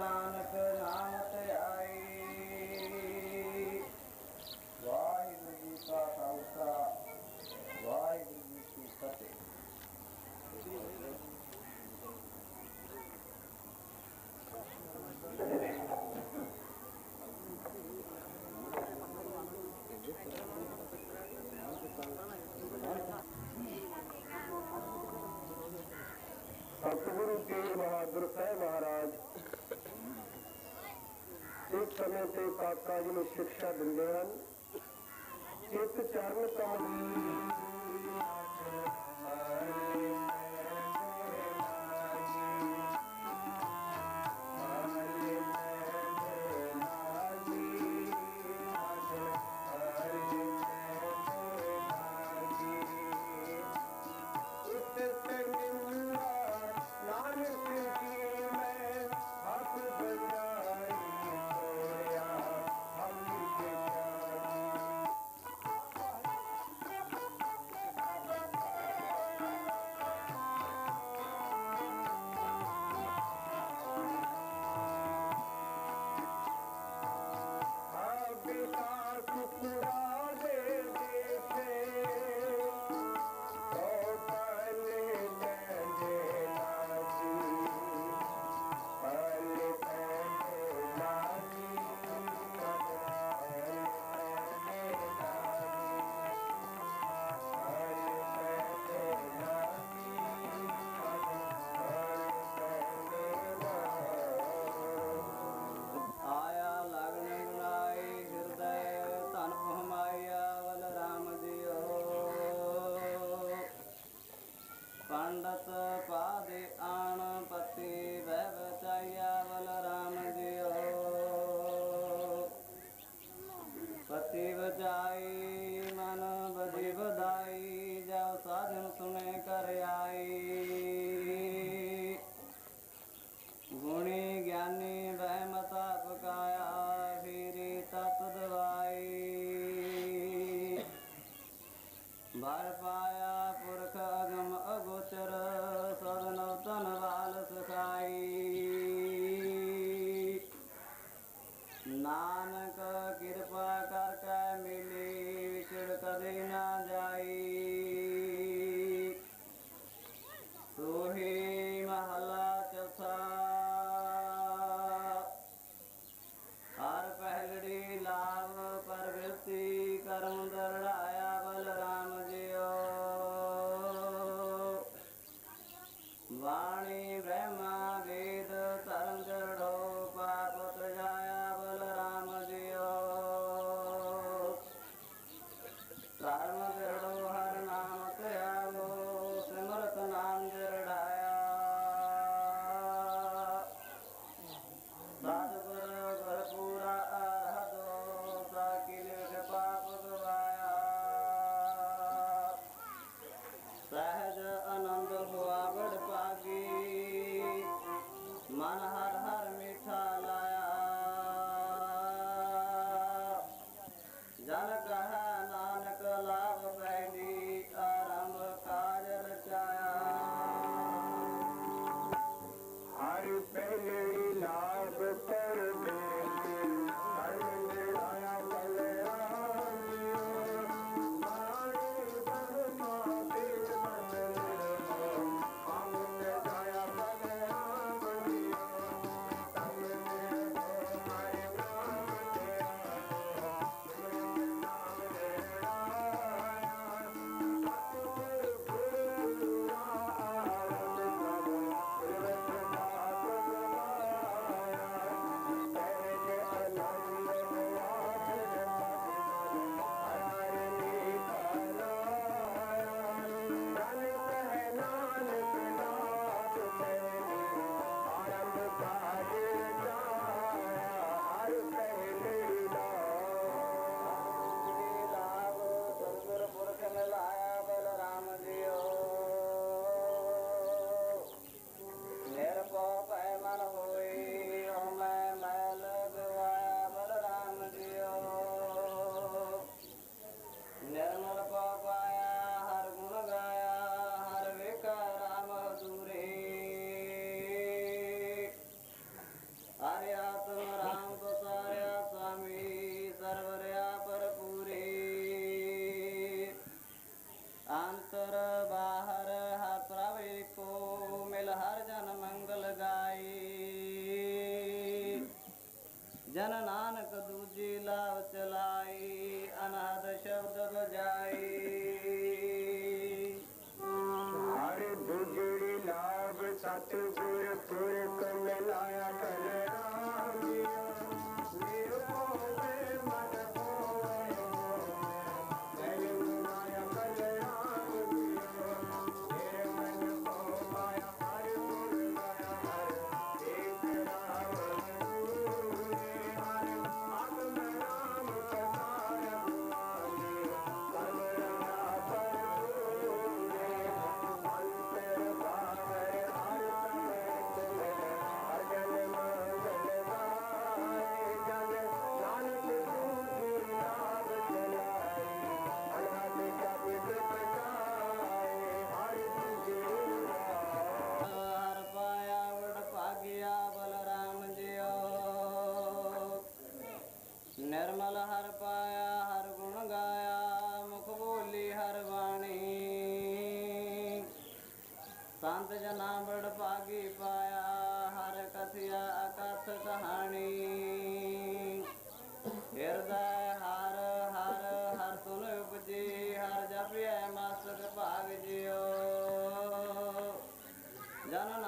ਨਾਨਕ ਨਾਮ ਤੇ ਆਈ ਵਾਹਿਗੁਰੂ ਜੀ ਕਾ ਖਾਲਸਾ ਵਾਹਿਗੁਰੂ ਜੀ ਕੀ Thank you. ਮੌਕੇ ਤੇ ਕਾਕਾ ਜੀ ਨੂੰ ਸਿੱਖਿਆ ਦਿੰਦੇ ਹਨ ਚਿੱਤ ਚਰਨ ਕਮਲ Bye bye. ਨਿਰਮਲ ਹਰ ਪਾਇਆ, ਹਰ ਗੁਣ ਗਾਇਆ, ਮੁਖ ਬੋਲੀ ਹਰ ਬਾਣੀ। ਸੰਤ ਜਨਾ ਬੜ ਭਾਗੀ ਪਾਇਆ, ਹਰ ਕਥਿਆ ਅਕਥ ਕਹਾਣੀ। ਹਿਰਦਾ ਹਰ ਹਰ ਹਰ ਸੁਨ ਉਪਜੀ, ਹਰ ਜਪਿਐ ਮਾਸਕ ਭਾਗ ਜਿਓ ਜਨ